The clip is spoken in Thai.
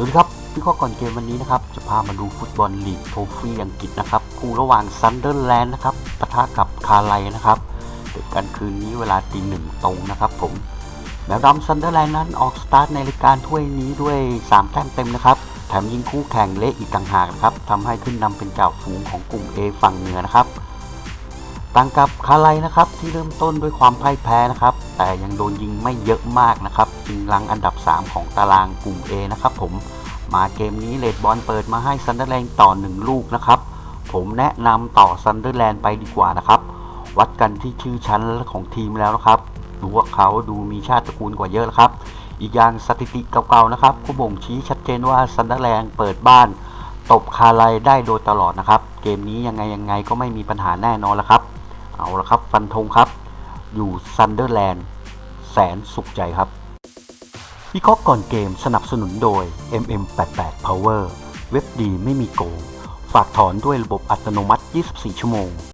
สวัสดีครับพี่ข้อก่อนเกมวันนี้นะครับ จะพามาดูฟุตบอลลีกโทฟี่อังกฤษนะครับ คู่ระหว่างซันเดอร์แลนด์นะครับปะทะกับคาไลนะครับเด็กกันคืนนี้เวลาตีหนึ่งตรงนะครับผมแมวดำซันเดอร์แลนด์นั้นออกสตาร์ทในรายการถ้วยนี้ด้วย 3 แต้มเต็มนะครับ แถมยิงคู่แข่งเละอีกต่างหากนะครับทำให้ขึ้นนำเป็นจ่าฝูงของกลุ่ม A ฝั่งเหนือนะครับ ต่างกับคาไลนะครับ ที่เริ่มต้นด้วยความพ่ายแพ้นะครับ แต่ยังโดนยิงไม่เยอะมากนะครับจึงลังอันดับ 3 ของตารางกลุ่ม A นะครับผมมาเกมนี้เลดบอลเปิดมาให้ซันเดอร์แลนด์ต่อ 1 ลูกนะครับ ผมแนะนำต่อซันเดอร์แลนด์ไปดีกว่านะครับ วัดกันที่ชื่อชั้นของทีมแล้วนะครับดูว่าเขาดูมีชาติตระกูลกว่าเยอะแล้วครับ อีกอย่างสถิติเก่าๆนะครับก็บ่งชี้ชัดเจนว่าซันเดอร์แลนด์เปิดบ้านตบคาไลได้โดยตลอดนะครับ เกมนี้ยังไงยังไงก็ไม่มีปัญหาแน่นอนแล้วครับ เอาละครับ ฟันธงครับ อยู่ซันเดอร์แลนด์แสนสุขใจครับวิเคราะห์ก่อนเกมสนับสนุนโดย MM88 Power เว็บดีไม่มีโกง ฝากถอนด้วยระบบอัตโนมัติ 24 ชั่วโมง